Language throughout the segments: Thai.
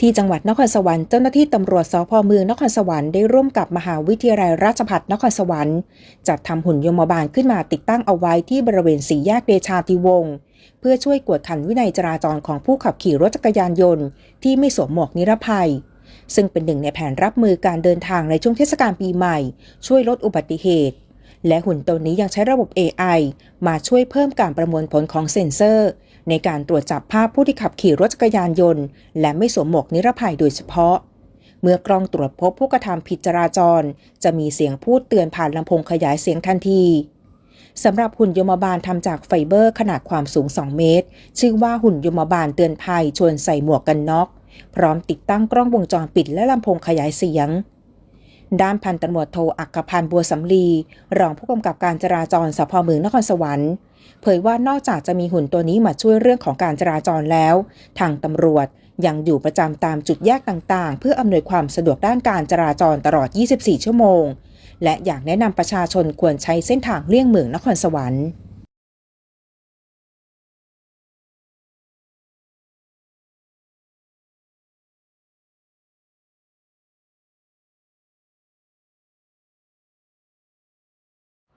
ที่จังหวัดนครสวรรค์เจ้าหน้าที่ตำรวจสพเมืองนครสวรรค์ได้ร่วมกับมหาวิทยาลัยราชภัฏนครสวรรค์จัดทำหุ่นยมบาลขึ้นมาติดตั้งเอาไว้ที่บริเวณสี่แยกเดชาติวงศ์เพื่อช่วยกวดขันวินัยจราจรของผู้ขับขี่รถจักรยานยนต์ ที่ไม่สวมหมวกนิรภัย ซึ่งเป็นหนึ่งในแผนรับมือการเดินทางในช่วงเทศกาลปีใหม่ ช่วยลดอุบัติเหตุ และหุ่นตัวนี้ยังใช้ระบบ AI มาช่วยเพิ่มการประมวลผลของเซ็นเซอร์ ในการตรวจจับภาพผู้ที่ขับขี่รถจักรยานยนต์ และไม่สวมหมวกนิรภัยโดยเฉพาะ เมื่อกล้องตรวจพบผู้กระทำผิดจราจร จะมีเสียงพูดเตือนผ่านลำโพงขยายเสียงทันทีสำหรับหุ่นยมบาลทำจากไฟเบอร์ขนาดความสูง 2 เมตร ชื่อว่าหุ่นยมบาลเตือนภัยชวนใส่หมวกกันน็อก พร้อมติดตั้งกล้องวงจรปิดและลำโพงขยายเสียง ด้านพันตำรวจโทอักพันธ์บัวสำลี รองผู้กำกับการจราจรสพเมืองนครสวรรค์ เผยว่านอกจากจะมีหุ่นตัวนี้มาช่วยเรื่องของการจราจรแล้ว ทางตำรวจยังอยู่ประจำตามจุดแยกต่างๆ เพื่ออำนวยความสะดวกด้านการจราจรตลอด 24 ชั่วโมง และอยากแนะนำประชาชนควรใช้เส้นทางเลี่ยงเมืองนครสวรรค์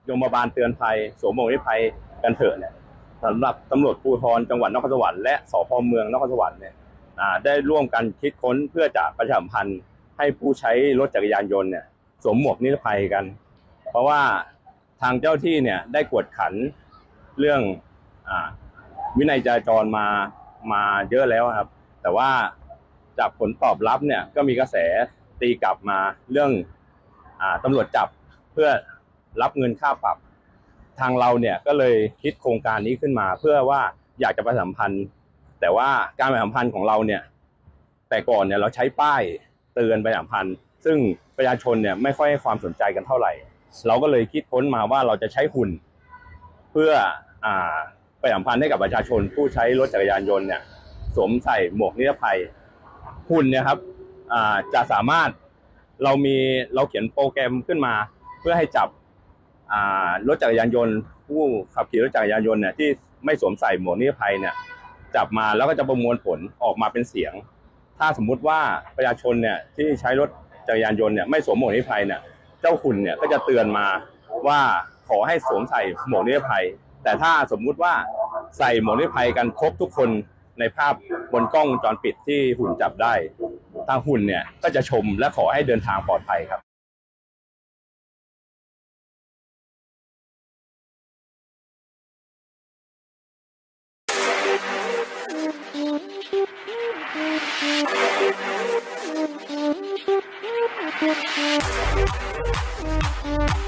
ยมบาลเตือนภัยสวมหมวกนิรภัยกันเถอะเนี่ยสำหรับตำรวจภูธรจังหวัดนครสวรรค์และสพเมืองนครสวรรค์เนี่ยได้ร่วมกันคิดค้นเพื่อจะประชาสัมพันธ์ให้ผู้ใช้รถจักรยานยนต์เนี่ยสวมหมวกนิรภัยกัน เพราะว่าทางเจ้าที่เนี่ยได้กวดขันเรื่องอวินัยจราจรมามาเยอะแล้วครับ แต่ว่าจากผลตอบรับเนี่ยก็มีกระแสตีกลับมาเรื่องอตำรวจจับเพื่อ รับเงินค่าปรับ ทางเราเนี่ยก็เลยคิดโครงการนี้ขึ้นมา เพื่อว่าอยากจะประชาสัมพันธ์ แต่ว่าการประชาสัมพันธ์ของเราเนี่ย แต่ก่อนเนี่ยเราใช้ป้ายเตือนประชาสัมพันธ์ ซึ่งประชาชนเนี่ยไม่ค่อยให้ความสนใจกันเท่าไหร่ เราก็เลยคิดค้นมาว่าเราจะใช้หุ่น เพื่ออ่าประชาสัมพันธ์ให้กับประชาชนผู้ใช้รถจักรยานยนต์เนี่ยสวมใส่หมวกนิรภัยหุ่นเนี่ยครับอ่าจะสามารถเรามีเราเขียนโปรแกรมขึ้นมา เพื่อให้จับ รถจักรยานยนต์ ผู้ขับขี่รถจักรยานยนต์เนี่ยที่ไม่สวมใส่หมวกนิรภัยเนี่ยจับมาแล้วก็จะประมวลผลออกมาเป็นเสียง ถ้าสมมุติว่าประชาชนเนี่ยที่ใช้รถจักรยานยนต์เนี่ยไม่สวมหมวกนิรภัยเนี่ยเจ้าหุ่นเนี่ยก็จะเตือนมาว่าขอให้สวมใส่หมวกนิรภัย แต่ถ้าสมมุติว่าใส่หมวกนิรภัยกันครบทุกคนในภาพบนกล้องวงจรปิดที่หุ่นจับได้ ทางหุ่นเนี่ยก็จะชมและขอให้เดินทางปลอดภัยครับ Thank you.